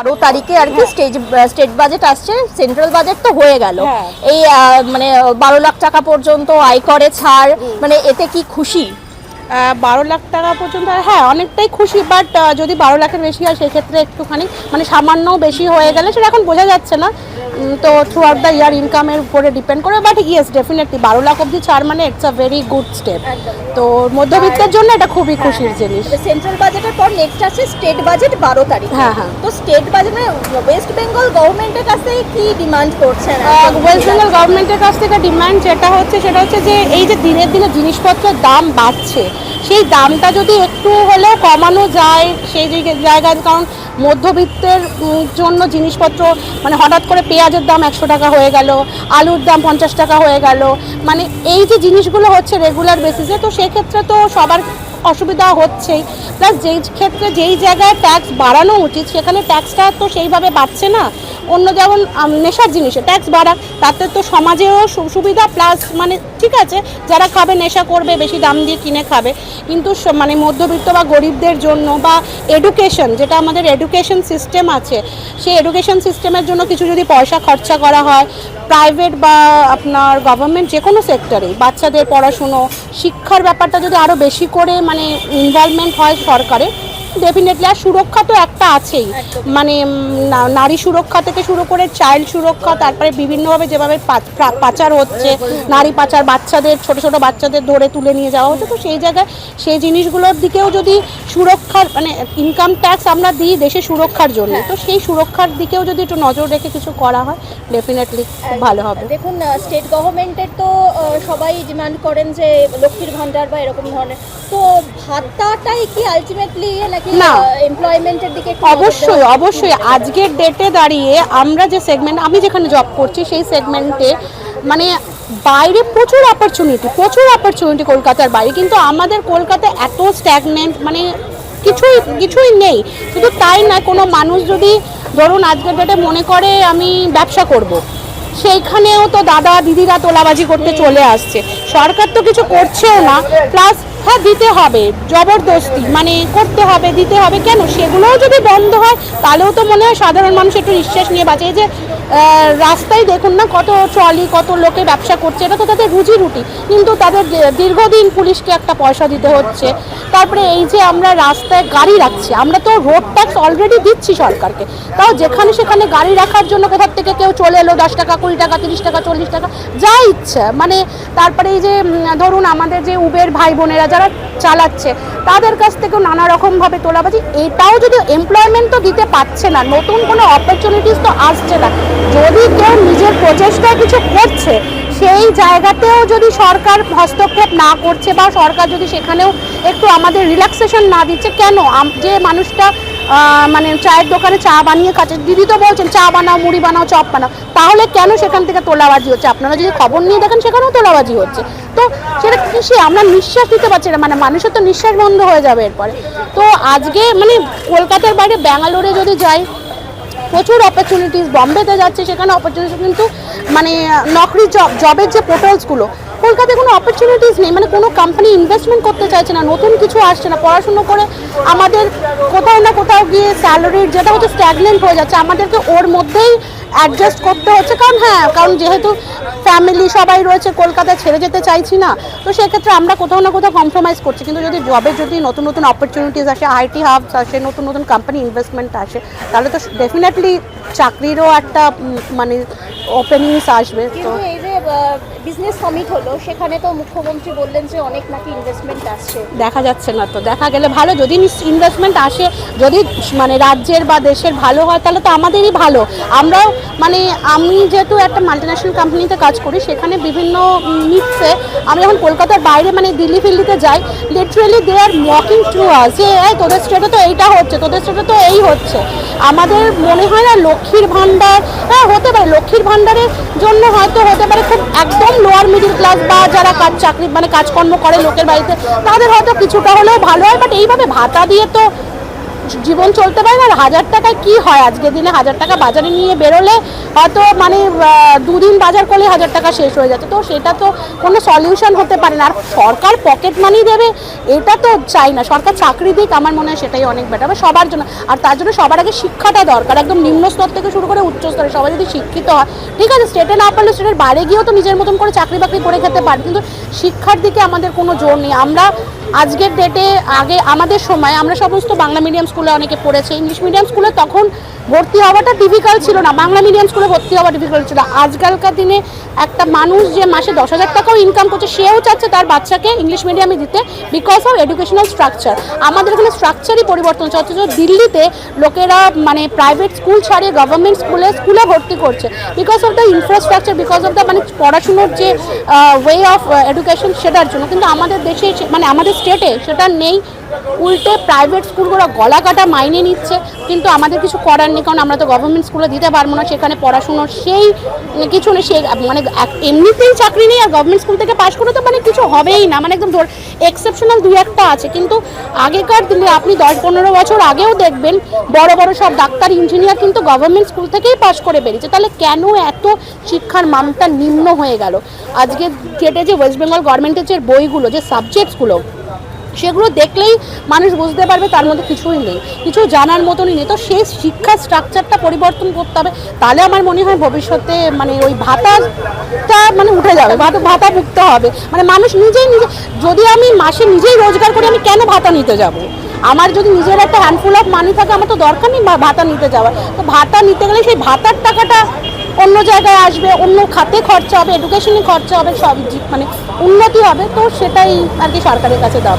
বারো তারিখে আর কি স্টেজ স্টেট বাজেট আসছে সেন্ট্রাল বাজেট তো হয়ে গেল। হ্যাঁ। এই মানে বারো লাখ টাকা পর্যন্ত আয় করে ছাড় মানে এতে কি খুশি? বারো লাখ টাকা পর্যন্ত হ্যাঁ অনেকটাই খুশি বাট যদি বারো লাখের বেশি হয় সেক্ষেত্রে একটুখানি মানে সামান্য বেশি হয়ে গেলে সেটা এখন বোঝা যাচ্ছে না। তো থ্রু আউট দ্য ইয়ার ইনকামের উপরে ডিপেন্ড করে বাট ইয়েস ডেফিনেটলি বারো লাখ অব্দি ছাড় মানে it's a very good step তো মধ্যবিত্তের জন্য এটা খুবই খুশির জিনিস। সেন্ট্রাল বাজেটের পর নেক্সট আছে স্টেট বাজেট বারো তারিখ। হ্যাঁ, হ্যাঁ। তো স্টেট বাজেট মানে ওয়েস্ট বেঙ্গল গভর্নমেন্টের কাছ থেকে কি ডিমান্ড করছেন ওয়েস্ট বেঙ্গল গভর্নমেন্টের কাছ থেকে ডিমান্ড যেটা হচ্ছে সেটা হচ্ছে যে এই যে দিনের দিনে জিনিসপত্রের দাম বাড়ছে সেই দামটা যদি একটু হলেও কমানো যায় সেই জায়গা- জায়গায় কারণ মধ্যবিত্তের জন্য জিনিসপত্র মানে হঠাৎ করে পেঁয়াজের দাম একশো টাকা হয়ে গেল, আলুর দাম পঞ্চাশ টাকা হয়ে গেল মানে এই যে জিনিসগুলো হচ্ছে রেগুলার বেসিসে তো সেক্ষেত্রে তো সবার অসুবিধা হচ্ছেই। প্লাস যেই ক্ষেত্রে যেই জায়গায় ট্যাক্স বাড়ানো উচিত, সেখানে ট্যাক্সটা তো সেইভাবে বাড়ছে না। অন্য যেমন নেশার জিনিসে ট্যাক্স বাড়াক তাতে তো সমাজেরও সু- সুবিধা প্লাস মানে ঠিক আছে, যারা খাবে নেশা করবে, বেশি দাম দিয়ে কিনে খাবে। কিন্তু মানে মধ্যবিত্ত বা গরিবদের জন্য বা এডুকেশন যেটা আমাদের এডুকেশন সিস্টেম আছে, সেই এডুকেশন সিস্টেমের জন্য কিছু যদি পয়সা খরচা করা হয় প্রাইভেট বা আপনার গভর্নমেন্ট যে কোনো সেক্টরে বাচ্চাদের পড়াশুনো, শিক্ষার ব্যাপারটা যদি আরও বেশি করে মানে ইনভলভমেন্ট হয় সরকারের ডেফিনেটলি আর সুরক্ষা তো একটা আছেই। মানে নারী সুরক্ষা থেকে শুরু করে চাইল্ড সুরক্ষা তারপরে বিভিন্নভাবে যেভাবে পাচার হচ্ছে নারী পাচার বাচ্চাদের ছোট ছোট বাচ্চাদের ধরে তুলে নিয়ে যাওয়া হচ্ছে তো সেই জায়গায় সেই জিনিসগুলোর দিকেও যদি সুরক্ষার মানে ইনকাম ট্যাক্স আমরা দিই দেশের সুরক্ষার জন্য তো সেই সুরক্ষার দিকেও যদি একটু নজর রেখে কিছু করা হয় ডেফিনেটলি খুব ভালো হবে। দেখুন স্টেট গভর্নমেন্টের তো সবাই ডিমান্ড করেন যে লক্ষ্মীর ভান্ডার বা এরকম ধরনের তো ভাতাটাই কি আলটিমেটলি নাকি না। এমপ্লয়মেন্টের দিকে অবশ্যই অবশ্যই আজকের ডেটে দাঁড়িয়ে আমরা যে সেগমেন্ট আমি যেখানে জব করছি সেই সেগমেন্টে মানে বাইরে প্রচুর অপরচুনিটি প্রচুর অপরচুনিটি কলকাতার বাইরে কিন্তু আমাদের কলকাতা এত স্ট্যাগনেন্ট মানে কিছুই কিছুই নেই শুধু তাই না কোনো মানুষ যদি ধরুন আজকের ডেটে মনে করে আমি ব্যবসা করব। সেইখানেও তো দাদা দিদিরা তোলাবাজি করতে চলে আসছে সরকার তো কিছু করছেও না প্লাস হ্যাঁ দিতে হবে, জবরদস্তি মানে করতে হবে, দিতে হবে। কেন? সেগুলোও যদি বন্ধ হয়, তাহলেও তো মনে হয় সাধারণ মানুষ একটু নিঃশ্বাস নিয়ে বাঁচে। যে রাস্তায় দেখুন না কত ট্রলি, কত লোকে ব্যবসা করছে, এটা তো তাদের রুজি রুটি। কিন্তু তাদের দীর্ঘদিন পুলিশকে একটা পয়সা দিতে হচ্ছে। তারপরে এই যে আমরা রাস্তায় গাড়ি রাখছি, আমরা তো রোড ট্যাক্স অলরেডি দিচ্ছি সরকারকে। তাও যেখানে সেখানে গাড়ি রাখার জন্য কোথার থেকে কেউ চলে এলো, দশ টাকা, কুড়ি টাকা, তিরিশ টাকা, চল্লিশ টাকা, যা ইচ্ছা। মানে তারপরে এই যে ধরুন আমাদের যে উবের ভাই বোনেরা যারা চালাচ্ছে, তাদের কাছ থেকেও নানা রকমভাবে তোলাবাজি। এটাও যদি এমপ্লয়মেন্ট তো দিতে পারছে না, নতুন কোনো অপরচুনিটিস তো আসছে না। যদি কেউ নিজের প্রচেষ্টায় কিছু করছে, সেই জায়গাতেও যদি সরকার হস্তক্ষেপ না করছে বা সরকার যদি সেখানেও একটু আমাদের রিল্যাক্সেশন না দিচ্ছে, কেন? যে মানুষটা মানে চায়ের দোকানে চা বানিয়ে খাচ্ছে, দিদি তো বলছেন, চা বানাও, মুড়ি বানাও, চপ বানাও। তাহলে কেন সেখান থেকে তোলাবাজি হচ্ছে? আপনারা যদি খবর নিয়ে দেখেন, সেখানেও তোলাবাজি হচ্ছে। তো সেটা কিসে? আমরা নিঃশ্বাস নিতে পারছি না মানে মানুষের তো নিঃশ্বাস বন্ধ হয়ে যাবে এরপরে। তো আজকে মানে কলকাতার বাইরে ব্যাঙ্গালোরে যদি যাই প্রচুর অপরচুনিটিস বম্বেতে যাচ্ছে, সেখানে অপরচুনিটি কিন্তু মানে নকরি জব জবের যে পোর্টালসগুলো কলকাতায় কোনো অপরচুনিটিস নেই মানে কোনো কোম্পানি ইনভেস্টমেন্ট করতে চাইছে না, নতুন কিছু আসছে না, পড়াশুনো করে আমাদের কোথাও না কোথাও গিয়ে স্যালারির যেটা হচ্ছে স্ট্যাগনেন্ট হয়ে যাচ্ছে, আমাদেরকে ওর মধ্যেই অ্যাডজাস্ট করতে হচ্ছে। কারণ হ্যাঁ কারণ যেহেতু ফ্যামিলি সবাই রয়েছে কলকাতা ছেড়ে যেতে চাইছি না, তো সেক্ষেত্রে আমরা কোথাও না কোথাও কম্প্রোমাইজ করছি। কিন্তু যদি জবে যদি নতুন নতুন অপরচুনিটিস আসে আইটি হাবস আসে, নতুন নতুন কোম্পানি ইনভেস্টমেন্ট আসে, তাহলে তো ডেফিনেটলি চাকরিরও একটা মানে ওপেনিংস আসবে। তো বিজনেস সামিট হলো, সেখানে তো মুখ্যমন্ত্রী বললেন যে অনেক নাকি ইনভেস্টমেন্ট আসছে। দেখা যাচ্ছে না তো, দেখা গেলে ভালো, যদি ইনভেস্টমেন্ট আসে, যদি মানে রাজ্যের বা দেশের ভালো হয়, তাহলে তো আমাদেরই ভালো। আমরাও মানে আমি যেহেতু একটা মাল্টিন্যাশনাল কোম্পানিতে কাজ করি, সেখানে বিভিন্ন নিচ্ছে আমি যখন কলকাতার বাইরে মানে দিল্লি ফিল্লিতে যাই literally they are walking to us যে তোদের স্টেটে তো এইটা হচ্ছে, তোদের স্টেটে তো এই হচ্ছে। আমাদের মনে হয় না লক্ষ্মীর ভাণ্ডার হ্যাঁ হতে পারে। লক্ষ্মীর ভাণ্ডারের জন্য হয়তো হতে পারে খুব একদম লোয়ার মিডিল ক্লাস বা যারা কাজ, চাকরি মানে কাজকর্ম করে লোকের বাড়িতে, তাদের হয়তো কিছুটা হলেও ভালো হয়। বাট এইভাবে ভাতা দিয়ে তো জীবন চলতে পারে না হাজার টাকায় কি হয়? আজকের দিনে হাজার টাকা বাজারে নিয়ে বেরোলে হয়তো মানে দুদিন বাজার করলে হাজার টাকা শেষ হয়ে যাচ্ছে। তো সেটা তো কোনো সলিউশন হতে পারে না। আর সরকার পকেট মানি দেবে, এটা তো চাই না। সরকার চাকরি দিক, আমার মনে হয় সেটাই অনেক বেটার সবার জন্য, আর তার জন্য সবার আগে শিক্ষাটা দরকার। একদম নিম্ন স্তর থেকে শুরু করে উচ্চ স্তরে সবাই যদি শিক্ষিত হয়, ঠিক আছে? স্টেটে না পারলে স্টেটের বাইরে গিয়েও তো নিজের মতন করে চাকরি বাকরি করে খেতে পারে। কিন্তু শিক্ষার দিকে আমাদের কোনো জোর নেই। আমরা আজকের ডেটে আগে, আমাদের সময় আমরা সমস্ত বাংলা মিডিয়াম স্কুলে অনেকে পড়েছে। ইংলিশ মিডিয়াম স্কুলে তখন ভর্তি হওয়াটা ডিফিকাল্ট ছিল না। বাংলা মিডিয়াম স্কুলে ভর্তি হওয়া ডিফিকাল্ট ছিল। আজকালকার দিনে একটা মানুষ যে মাসে দশ হাজার টাকাও ইনকাম করছে, সেও চাচ্ছে তার বাচ্চাকে ইংলিশ মিডিয়ামে দিতে বিকজ অফ এডুকেশনাল স্ট্রাকচার আমাদের এখানে স্ট্রাকচারই পরিবর্তন হচ্ছে। অথচ দিল্লিতে লোকেরা মানে প্রাইভেট স্কুল ছাড়িয়ে গভর্নমেন্ট স্কুলে স্কুলে ভর্তি করছে। Because of the infrastructure because of the মানে পড়াশুনোর যে ওয়ে অফ এডুকেশন সেটার জন্য। কিন্তু আমাদের দেশে মানে আমাদের স্টেটে সেটা নেই উল্টে প্রাইভেট স্কুলগুলো গলা কাটা মাইনে নিচ্ছে, কিন্তু আমাদের কিছু করার নেই, কারণ আমরা তো গভর্নমেন্ট স্কুলে দিতে পারব না, সেখানে পড়াশুনোর সেই কিছু নেই সেই মানে এমনিতেই চাকরি নেই, আর গভর্নমেন্ট স্কুল থেকে পাশ করে তো মানে কিছু হবেই না মানে একদম ধর এক্সেপশনাল দুই একটা আছে, কিন্তু আগেকার দিনে আপনি দশ পনেরো বছর আগেও দেখবেন, বড় বড় সব ডাক্তার ইঞ্জিনিয়ার কিন্তু গভর্নমেন্ট স্কুল থেকেই পাশ করে বেরিয়েছে, তাহলে কেন এত শিক্ষার মানটা নিম্ন হয়ে গেল? আজকে যেটা যে ওয়েস্ট বেঙ্গল গভর্নমেন্টের যে বইগুলো, যে সাবজেক্টসগুলো সেগুলো দেখলেই মানুষ বুঝতে পারবে তার মধ্যে কিছুই নেই। কিছু জানার মতনই নেই। তো সেই শিক্ষা স্ট্রাকচারটা পরিবর্তন করতে হবে। তাহলে আমার মনে হয় ভবিষ্যতে মানে ওই ভাতাটা মানে উঠে যাবে। ভাতা ভাতা ভুগতে হবে। মানে মানুষ নিজেই নিজে, যদি আমি মাসে নিজেই রোজগার করি, আমি কেন ভাতা নিতে যাব? আমার যদি নিজের একটা হ্যান্ডফুল অফ মানি থাকে, আমার তো দরকার নেই ভাতা নিতে যাওয়ার। তো ভাতা নিতে গেলে সেই ভাতার টাকাটা অন্য জায়গায় আসবে, অন্য খাতে খরচা হবে এডুকেশনে খরচা হবে, সব মানে উন্নতি হবে। তো সেটাই আর কি সরকারের কাছে দাবি।